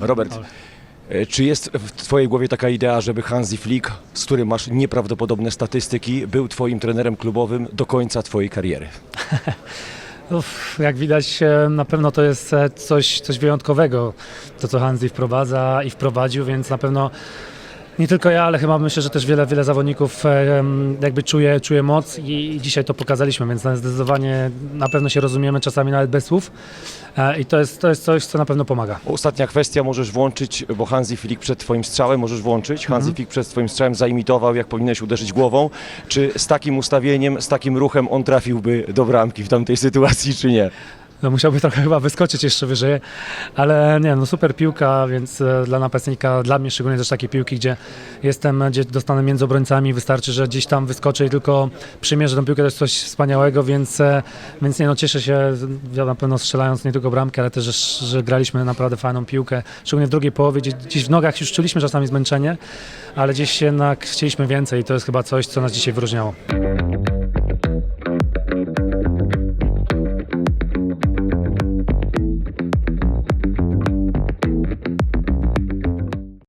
Robert, e, czy jest w Twojej głowie taka idea, żeby Hansi Flick, z którym masz nieprawdopodobne statystyki, był Twoim trenerem klubowym do końca Twojej kariery? Uf, jak widać, e, na pewno to jest e, coś, coś wyjątkowego, to co Hansi wprowadza i wprowadził, więc na pewno nie tylko ja, ale chyba myślę, że też wiele, wiele zawodników e, jakby czuje, czuje moc i, dzisiaj to pokazaliśmy, więc zdecydowanie na pewno się rozumiemy, czasami nawet bez słów E, i to jest, to jest coś, co na pewno pomaga. Ostatnia kwestia, możesz włączyć, bo Hansi Flick przed Twoim strzałem możesz włączyć. Hansi Flick przed Twoim strzałem zaimitował, jak powinieneś uderzyć głową. Czy z takim ustawieniem, z takim ruchem on trafiłby do bramki w tamtej sytuacji, czy nie? No musiałby trochę chyba wyskoczyć jeszcze wyżej, ale nie, no super piłka, więc e, dla napastnika, dla mnie szczególnie też takie piłki, gdzie jestem, gdzie dostanę między obrońcami, wystarczy, że gdzieś tam wyskoczę i tylko przymierzę tą piłkę, to jest coś wspaniałego, więc, e, więc nie no, cieszę się, ja na pewno strzelając nie tylko bramkę, ale też, że, że graliśmy naprawdę fajną piłkę, szczególnie w drugiej połowie, gdzie gdzieś w nogach już czuliśmy czasami zmęczenie, ale gdzieś jednak chcieliśmy więcej i to jest chyba coś, co nas dzisiaj wyróżniało.